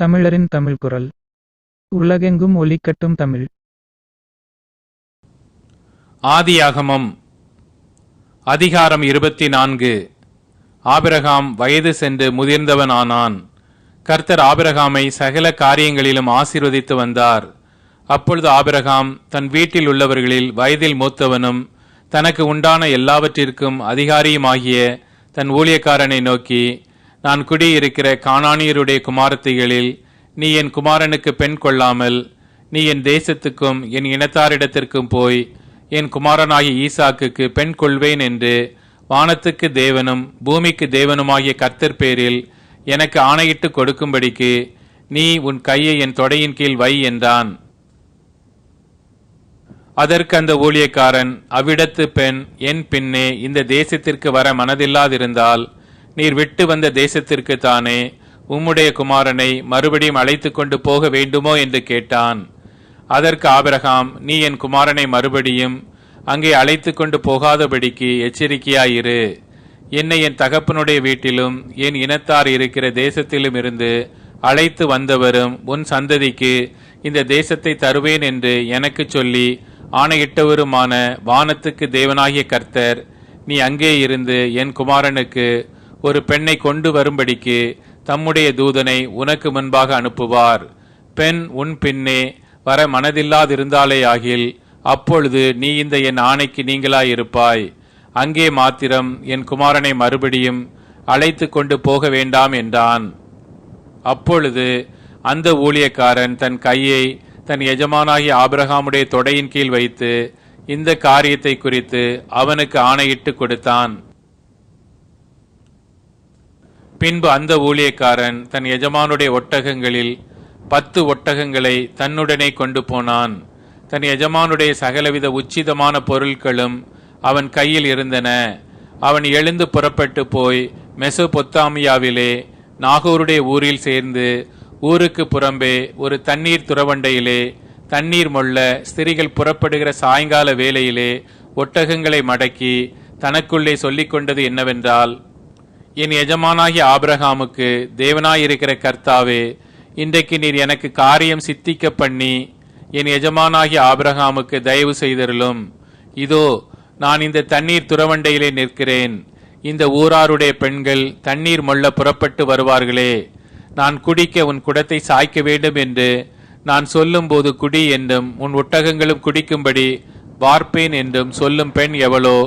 தமிழரின் தமிழ் குரல். உலகெங்கும் ஒலிக்கட்டும் தமிழ். ஆதியாகமம். அதிகாரம் இருபத்தி நான்கு ஆபிரகாம் வயது சென்று முதிர்ந்தவனானான். கர்த்தர் ஆபிரகாமை சகல காரியங்களிலும் ஆசீர்வதித்து வந்தார். அப்பொழுது ஆபிரகாம் தன் வீட்டில் உள்ளவர்களில் வயதில் மூத்தவனும் தனக்கு உண்டான எல்லாவற்றிற்கும் அதிகாரியுமாகிய தன் ஊழியக்காரனை நோக்கி நான் குடியிருக்கிற கானானியருடைய குமாரத்திகளில் நீ என் குமாரனுக்கு பெண் கொள்ளாமல் நீ என் தேசத்துக்கும் என் இனத்தாரிடத்திற்கும் போய் என் குமாரனாகிய ஈசாக்குக்கு பெண் கொள்வேன் என்று வானத்துக்கு தேவனும் பூமிக்கு தேவனுமாகிய கர்த்தர் பேரில் எனக்கு ஆணையிட்டு கொடுக்கும்படிக்கு நீ உன் கையை என் தொடையின் கீழ் வை என்றான். அதற்கு அந்த ஊழியக்காரன் அவ்விடத்து பெண் என் பின்னே இந்த தேசத்திற்கு வர மனதில்லாதிருந்தால் நீர் விட்டு வந்த தேசத்திற்கு தானே உம்முடைய குமாரனை மறுபடியும் அழைத்து கொண்டு போக வேண்டுமோ என்று கேட்டான். அதற்கு ஆபிரகாம் நீ என் குமாரனை மறுபடியும் அங்கே அழைத்து கொண்டு போகாதபடிக்கு எச்சரிக்கையாயிரு. என்னை என் தகப்பனுடைய வீட்டிலும் என் இனத்தார் இருக்கிற தேசத்திலும் இருந்து அழைத்து வந்தவரும் உன் சந்ததிக்கு இந்த தேசத்தை தருவேன் என்று எனக்கு சொல்லி ஆணையிட்டவருமான வானத்துக்கு தேவனாகிய கர்த்தர் நீ அங்கே இருந்து என் குமாரனுக்கு ஒரு பெண்ணை கொண்டு வரும்படிக்கு தம்முடைய தூதனை உனக்கு முன்பாக அனுப்புவார். பெண் உன் பின்னே வர மனதில்லாதிருந்தாலே ஆகில் அப்பொழுது நீ இந்த என் ஆணைக்கு நீங்களாயிருப்பாய். அங்கே மாத்திரம் என் குமாரனை மறுபடியும் அழைத்து கொண்டு போக வேண்டாம் என்றான். அப்பொழுது அந்த ஊழியக்காரன் தன் கையை தன் எஜமானாகிய ஆபிரகாமுடைய தொடையின் கீழ் வைத்து இந்த காரியத்தை குறித்து அவனுக்கு ஆணையிட்டு கொடுத்தான். பின்பு அந்த ஊழியக்காரன் தன் எஜமானுடைய ஒட்டகங்களில் பத்து ஒட்டகங்களை தன்னுடனே கொண்டு போனான். தன் எஜமானுடைய சகலவித உச்சிதமான பொருட்களும் அவன் கையில் இருந்தன. அவன் எழுந்து புறப்பட்டு போய் மெசொபொத்தாமியாவிலே நாகூருடைய ஊரில் சேர்ந்து ஊருக்கு புறம்பே ஒரு தண்ணீர் துறவண்டையிலே தண்ணீர் மொள்ள ஸ்திரிகள் புறப்படுகிற சாயங்கால வேளையிலே ஒட்டகங்களை மடக்கி தனக்குள்ளே சொல்லிக்கொண்டது என்னவென்றால் என் எஜமானாகிய ஆபிரகாமுக்கு தேவனாயிருக்கிற கர்த்தாவே இன்றைக்கு நீர் எனக்கு காரியம் சித்திக்க பண்ணி என் எஜமானாகிய ஆபிரகாமுக்கு தயவு செய்தருளும். இதோ நான் இந்த தண்ணீர் துறவண்டையிலே நிற்கிறேன். இந்த ஊராருடைய பெண்கள் தண்ணீர் மொள்ள புறப்பட்டு வருவார்களே. நான் குடிக்க உன் குடத்தை சாய்க்க வேண்டும் என்று நான் சொல்லும்போது குடி என்றும் உன் ஒட்டகங்களும் குடிக்கும்படி வார்ப்பேன் என்றும் சொல்லும் பெண் எவளோ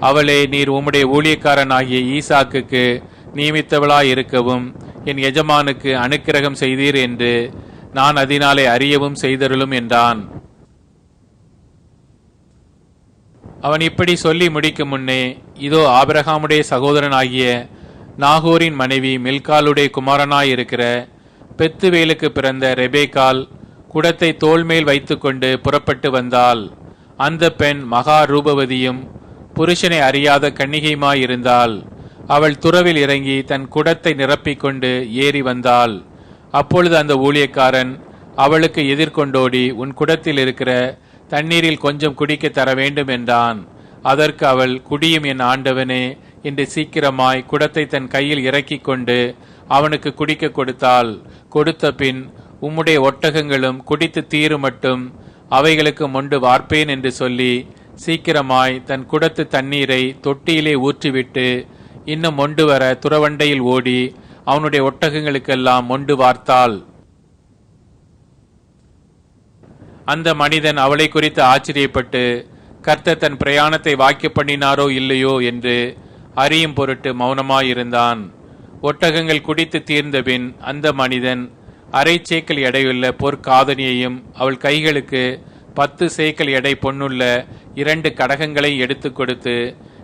அவளே நீர் உம்முடைய ஊழியக்காரனாகிய ஈசாக்குக்கு நியமித்தவளாய் இருக்கவும் என் எஜமானுக்கு அனுக்கிரகம் செய்தீர் என்று நான் அதனாலே அறியவும் செய்தருளும் என்றான். அவன் இப்படி சொல்லி முடிக்கும் முன்னே இதோ ஆபிரகாமுடைய சகோதரனாகிய நாகூரின் மனைவி மில்காலுடைய குமாரனாயிருக்கிற பெத்துவேலுக்கு பிறந்த ரெபேக்கால் குடத்தை தோல்மேல் வைத்துக்கொண்டு புறப்பட்டு வந்தாள். அந்த பெண் மகா ரூபவதியும் புருஷனை அறியாத கன்னிகையுமாயிருந்தாள் அவள் துறவில் இறங்கி தன் குடத்தை நிரப்பிக்கொண்டு ஏறி வந்தாள். அப்பொழுது அந்த ஊழியக்காரன் அவளுக்கு எதிர்கொண்டோடி உன் குடத்தில் இருக்கிற தண்ணீரில் கொஞ்சம் குடிக்க தர வேண்டும் என்றான். அதற்கு அவள் குடியும் என் ஆண்டவனே என்று சீக்கிரமாய் குடத்தை தன் கையில் இறக்கிக் கொண்டு அவனுக்கு குடிக்க கொடுத்தாள். கொடுத்த பின் உம்முடைய ஒட்டகங்களும் குடித்து தீரு மட்டும் அவைகளுக்கு மொண்டு வார்ப்பேன் என்று சொல்லி சீக்கிரமாய் தன் குடத்து தண்ணீரை தொட்டியிலே ஊற்றிவிட்டு இன்னும் மொண்டு வர துறவண்டையில் ஓடி அவனுடைய ஒட்டகங்களுக்கெல்லாம் மொண்டு வார்த்தாள் அந்த மனிதன் அவளை குறித்து ஆச்சரியப்பட்டு கர்த்த தன் பிரயாணத்தை வாக்கிய பண்ணினாரோ இல்லையோ? என்று அறியும் பொருட்டு மௌனமாயிருந்தான். ஒட்டகங்கள் குடித்து தீர்ந்தபின் அந்த மனிதன் அரைச்சேக்கல் எடையுள்ள பொற்காதனியையும் அவள் கைகளுக்கு பத்து சேக்கல் எடை பொன்னுள்ள இரண்டு கடகங்களை எடுத்து கொடுத்து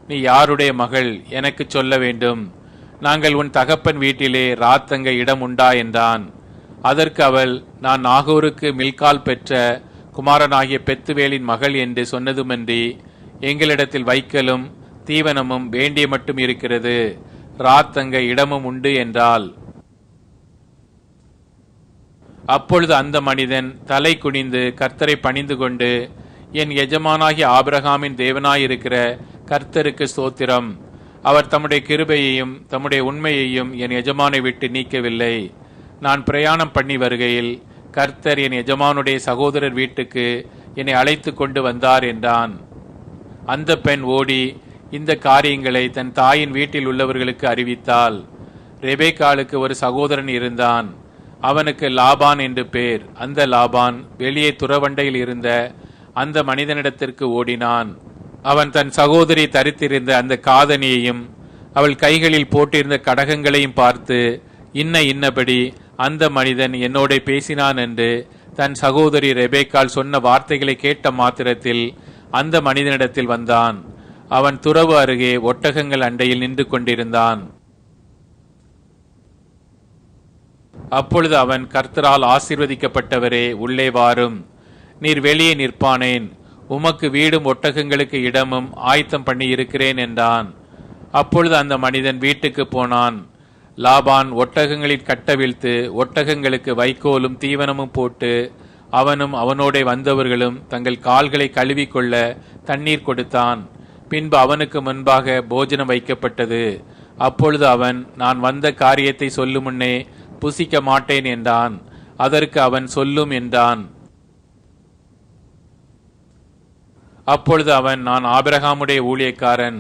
நீ யாருடைய மகள்? எனக்கு சொல்ல வேண்டும். நாங்கள் உன் தகப்பன் வீட்டிலே ராத்தங்க இடம் உண்டா? என்றான். அதற்கு அவள் நான் நாகூருக்கு மில்கால் பெற்ற குமாரனாகிய பெத்துவேலின் மகள் என்று சொன்னதுமன்றி எங்களிடத்தில் வைக்கலும் தீவனமும் வேண்டிய மட்டும் இருக்கிறது. ராத்தங்க இடமும் உண்டு என்றாள். அப்பொழுது அந்த மனிதன் தலை குனிந்து கர்த்தரை பணிந்து கொண்டு என் எஜமானாகிய ஆபிரகாமின் தேவனாயிருக்கிற கர்த்தருக்கு ஸ்தோத்திரம். அவர் தம்முடைய கிருபையையும் தம்முடைய உண்மையையும் என் எஜமானை விட்டு நீக்கவில்லை. நான் பிரயாணம் பண்ணி வருகையில் கர்த்தர் என் எஜமானுடைய சகோதரர் வீட்டுக்கு என்னை அழைத்து கொண்டு வந்தார் என்றான். அந்த பெண் ஓடி இந்த காரியங்களை தன் தாயின் வீட்டில் உள்ளவர்களுக்கு அறிவித்தாள். ரெபேக்காளுக்கு ஒரு சகோதரன் இருந்தான். அவனுக்கு லாபான் என்று பேர். அந்த லாபான் வெளியே துறவண்டையில் இருந்த அந்த மனிதனிடத்திற்கு ஓடினான். அவன் தன் சகோதரி தரித்திருந்த அந்த காதனியையும் அவள் கைகளில் போட்டிருந்த கடகங்களையும் பார்த்து இன்ன இன்னபடி அந்த மனிதன் என்னோட பேசினான் என்று தன் சகோதரி ரெபேக்கால் சொன்ன வார்த்தைகளை கேட்ட மாத்திரத்தில் அந்த மனிதனிடத்தில் வந்தான். அவன் துறவு அருகே ஒட்டகங்கள் அண்டையில் நின்று கொண்டிருந்தான். அப்பொழுது அவன் கர்த்தரால் ஆசீர்வதிக்கப்பட்டவரே உள்ளே வாரும். நீர் வெளியே நிற்பானேன். உமக்கு வீடும் ஒட்டகங்களுக்கு இடமும் ஆயத்தம் பண்ணி இருக்கிறேன் என்றான். அப்பொழுது அந்த மனிதன் வீட்டுக்கு போனான். லாபான் ஒட்டகங்களில் கட்டவிழ்த்து ஒட்டகங்களுக்கு வைக்கோலும் தீவனமும் போட்டு அவனும் அவனோடே வந்தவர்களும் தங்கள் கால்களை கழுவிக்கொள்ள தண்ணீர் கொடுத்தான். பின்பு அவனுக்கு முன்பாக போஜனம் வைக்கப்பட்டது. அப்பொழுது அவன் நான் வந்த காரியத்தை சொல்லும் முன்னே புசிக்க மாட்டேன் என்றான். அதற்கு அவன் சொல்லும் என்றான். அப்பொழுது அவன் நான் ஆபிரகாமுடைய ஊழியக்காரன்.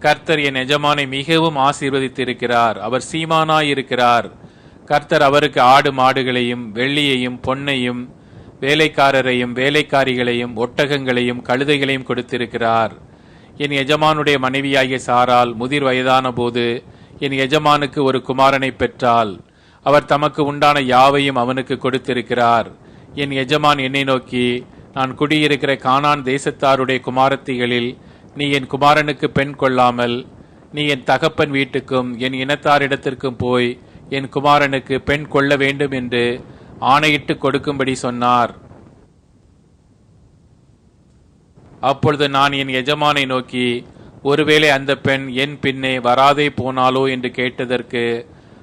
கர்த்தர் என் எஜமானை மிகவும் ஆசீர்வதித்திருக்கிறார். அவர் சீமானாயிருக்கிறார். கர்த்தர் அவருக்கு ஆடு மாடுகளையும் வெள்ளியையும் பொன்னையும் வேலைக்காரரையும் வேலைக்காரிகளையும் ஒட்டகங்களையும் கழுதைகளையும் கொடுத்திருக்கிறார். என் எஜமானுடைய மனைவியாகிய சாரால் முதிர் வயதான போது என் எஜமானுக்கு ஒரு குமாரனை பெற்றாள். அவர் தமக்கு உண்டான யாவையும் அவனுக்கு கொடுத்திருக்கிறார். என் எஜமான் என்னை நோக்கி நான் குடியிருக்கிற கானான் தேசத்தாருடைய குமாரத்திகளில் நீ என் குமாரனுக்கு பெண் கொள்ளாமல் நீ என் தகப்பன் வீட்டுக்கும் என் இனத்தாரிடத்திற்கும் போய் என் குமாரனுக்கு பெண் கொள்ள வேண்டும் என்று ஆணையிட்டு கொடுக்கும்படி சொன்னார். அப்பொழுது நான் என் எஜமானை நோக்கி ஒருவேளை அந்த பெண் என் பின்னே வராதே போனாலோ என்று கேட்டதற்கு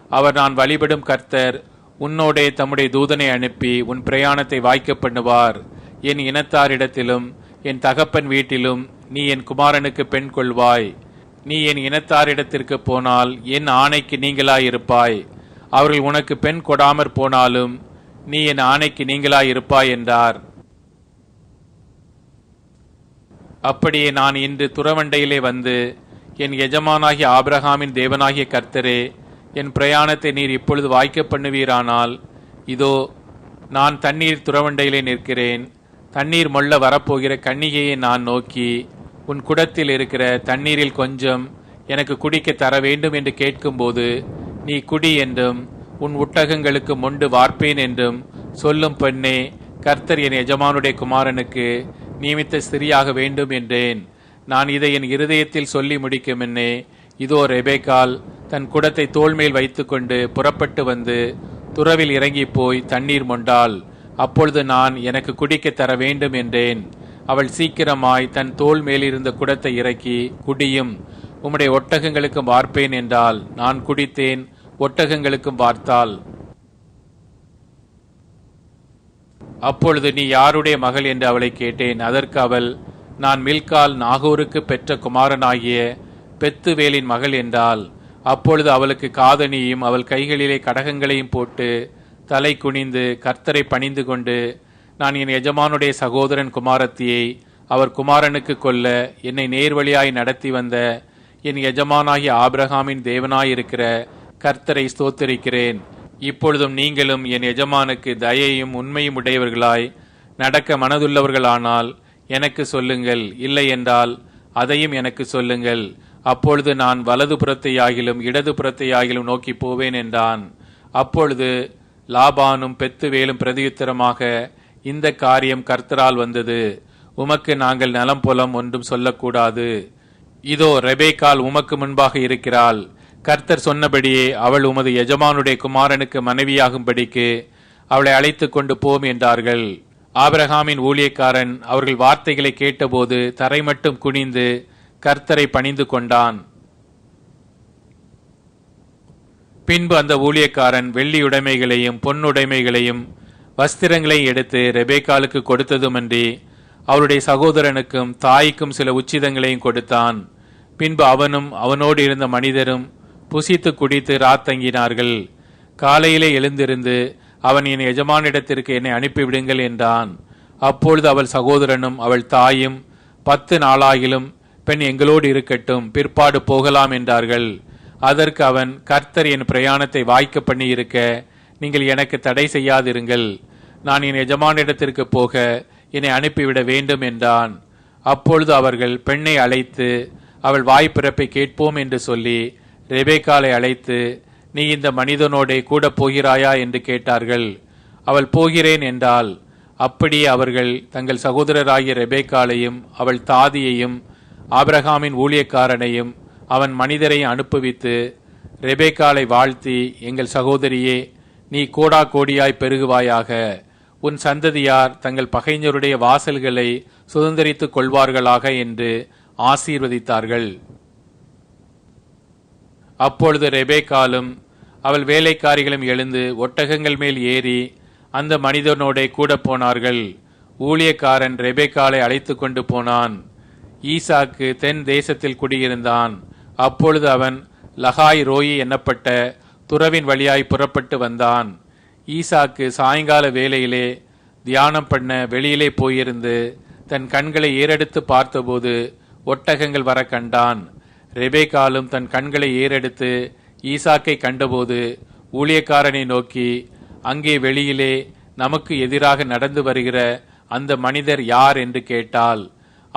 அவர் நான் வழிபடும் கர்த்தர் உன்னோடே தம்முடைய தூதனை அனுப்பி உன் பிரயாணத்தை வாய்க்க பண்ணுவார். என் இனத்தாரிடத்திலும் என் தகப்பன் வீட்டிலும் நீ என் குமாரனுக்கு பெண் கொள்வாய். நீ என் இனத்தாரிடத்திற்கு போனால் என் ஆணைக்கு நீங்களாயிருப்பாய். அவர்கள் உனக்கு பெண் கொடாமற் போனாலும் நீ என் ஆணைக்கு நீங்களாயிருப்பாய் என்றார். அப்படியே நான் இன்று துறவண்டையிலே வந்து என் எஜமானாகிய ஆபிரகாமின் தேவனாகிய கர்த்தரே என் பிரயாணத்தை நீர் இப்பொழுது வாய்க்க பண்ணுவீரானால் இதோ நான் தண்ணீர் துறவண்டையிலே நிற்கிறேன். தண்ணீர் மொள்ள வரப்போகிற கன்னிகையை நான் நோக்கி உன் குடத்தில் இருக்கிற தண்ணீரில் கொஞ்சம் எனக்கு குடிக்க தர வேண்டும் என்று கேட்கும்போது நீ குடி என்றும் உன் உட்டகங்களுக்கு மொண்டு வார்ப்பேன் என்றும் சொல்லும் பெண்ணே கர்த்தர் என் எஜமானுடைய குமாரனுக்கு நியமித்த ஸ்திரியாக வேண்டும் என்றேன். நான் இதை என் இருதயத்தில் சொல்லி முடிக்கும் என்னே இதோ ரெபேக்கால் தன் குடத்தை தோள் மேல் வைத்துக்கொண்டு புறப்பட்டு வந்து துறவில் இறங்கி போய் தண்ணீர் மொண்டாள். அப்பொழுது நான் எனக்கு குடிக்க தர வேண்டும் என்றேன். அவள் சீக்கிரமாய் தன் தோள் மேலிருந்த குடத்தை இறக்கி குடியும். உம்முடைய ஒட்டகங்களுக்கும் வார்ப்பேன் என்றால் நான் குடித்தேன் ஒட்டகங்களுக்கும் வார்த்தாள். அப்பொழுது நீ யாருடைய மகள் என்று அவளை கேட்டேன். அதற்கு அவள் நான் மில்கால் நாகூருக்கு பெற்ற குமாரனாகிய பெத்துவேலின் மகள் என்றாள். அப்பொழுது அவளுக்கு காதணியும் அவள் கைகளிலே கடகங்களையும் போட்டு தலை குனிந்து கர்த்தரை பணிந்து கொண்டு நான் என் எஜமானுடைய சகோதரன் குமாரத்தியை அவர் குமாரனுக்கு கொல்ல என்னை நேர்வழியாய் நடத்தி வந்த என் எஜமானாகிய ஆபிரகாமின் தேவனாயிருக்கிற கர்த்தரை ஸ்தோத்தரிக்கிறேன். இப்பொழுதும் நீங்களும் என் எஜமானுக்கு தயையும் உண்மையும் உடையவர்களாய் நடக்க மனதுள்ளவர்களானால் எனக்கு சொல்லுங்கள். இல்லை என்றால் அதையும் எனக்கு சொல்லுங்கள். அப்பொழுது நான் வலது புறத்தையாகிலும் இடது புறத்தையாகிலும் நோக்கி போவேன் என்றான். அப்பொழுது லாபானும் பெத்துவேலும் பிரதியுத்தரமாக இந்த காரியம் கர்த்தரால் வந்தது. உமக்கு நாங்கள் நலம் புலம் ஒன்றும் சொல்லக்கூடாது. இதோ ரெபேக்கால் உமக்கு முன்பாக இருக்கிறாள். கர்த்தர் சொன்னபடியே அவள் உமது எஜமானுடைய குமாரனுக்கு மனைவியாகும்படிக்கு அவளை அழைத்து கொண்டு போம் என்றார்கள். ஆபிரகாமின் ஊழியக்காரன் அவர்கள் வார்த்தைகளை கேட்டபோது தரை மட்டும் குனிந்து கர்த்தரை பணிந்து கொண்டான். பின்பு அந்த ஊழியக்காரன் வெள்ளியுடைமைகளையும் பொன்னுடைமைகளையும் வஸ்திரங்களையும் எடுத்து ரெபேக்காலுக்கு கொடுத்ததுமன்றி அவருடைய சகோதரனுக்கும் தாய்க்கும் சில உச்சிதங்களையும் கொடுத்தான். பின்பு அவனும் அவனோடு இருந்த மனிதரும் புசித்து குடித்து ராத்தங்கினார்கள் காலையிலே எழுந்திருந்து அவன் என் எஜமானிடத்திற்கு என்னை அனுப்பிவிடுங்கள் என்றான். அப்பொழுது அவள் சகோதரனும் அவள் தாயும் பத்து நாளாகிலும் பெண் எங்களோடு இருக்கட்டும் பிற்பாடு போகலாம் என்றார்கள். அதற்கு அவன் கர்த்தர் என் பிரயாணத்தை வாய்க்க பண்ணி இருக்க நீங்கள் எனக்கு தடை செய்யாதிருங்கள். நான் என் எஜமானிடத்திற்கு போக என்னை அனுப்பிவிட வேண்டும் என்றான். அப்பொழுது அவர்கள் பெண்ணை அழைத்து அவள் வாய்ப்பிறப்பை கேட்போம் என்று சொல்லி ரெபேக்காலை அழைத்து நீ இந்த மனிதனோடே கூட போகிறாயா? என்று கேட்டார்கள். அவள் போகிறேன் என்றாள். அப்படியே அவர்கள் தங்கள் சகோதரராகிய ரெபேக்காலையும் அவள் தாதியையும் ஆபிரகாமின் ஊழியக்காரனையும் அவன் மனிதரை அனுப்புவித்து ரெபேக்காலை வாழ்த்தி எங்கள் சகோதரியே நீ கோடா கோடியாய் பெருகுவாயாக. உன் சந்ததியார் தங்கள் பகைஞருடைய வாசல்களை சுதந்திரித்துக் கொள்வார்களாக என்று ஆசீர்வதித்தார்கள். அப்பொழுது ரெபேக்காலும் அவள் வேலைக்காரிகளும் எழுந்து ஒட்டகங்கள் மேல் ஏறி அந்த மனிதனோடே கூட போனார்கள். ஊழியக்காரன் ரெபேக்காலை அழைத்து கொண்டு போனான். ஈசாக்கு தென் தேசத்தில் குடியிருந்தான். அப்பொழுது அவன் லகாய் ரோயி என்னப்பட்ட துறவின் வழியாய் புறப்பட்டு வந்தான். ஈசாக்கு சாயங்கால வேளையிலே தியானம் பண்ண வெளியிலே போயிருந்து தன் கண்களை ஏறெடுத்து பார்த்தபோது ஒட்டகங்கள் வர கண்டான். ரெபேக்காலும் தன் கண்களை ஏறெடுத்து ஈசாக்கை கண்டபோது ஊழியக்காரனை நோக்கி அங்கே வெளியிலே நமக்கு எதிராக நடந்து வருகிற அந்த மனிதர் யார்? என்று கேட்டாள்.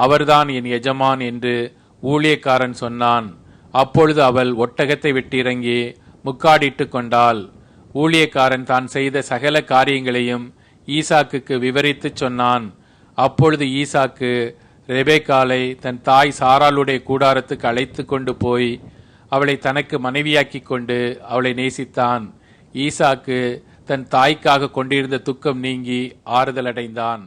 அவர்தான் என் எஜமான் என்று ஊழியக்காரன் சொன்னான். அப்பொழுது அவள் ஒட்டகத்தை விட்டிறங்கி முக்காடிட்டு கொண்டாள். ஊழியக்காரன் தான் செய்த சகல காரியங்களையும் ஈசாக்குக்கு விவரித்துச் சொன்னான். அப்பொழுது ஈசாக்கு ரெபேக்காலை தன் தாய் சாராளுடைய கூடாரத்துக்கு அழைத்து கொண்டு போய் அவளை தனக்கு மனைவியாக்கி கொண்டு அவளை நேசித்தான். ஈசாக்கு தன் தாய்க்காக கொண்டிருந்த துக்கம் நீங்கி ஆறுதலடைந்தான்.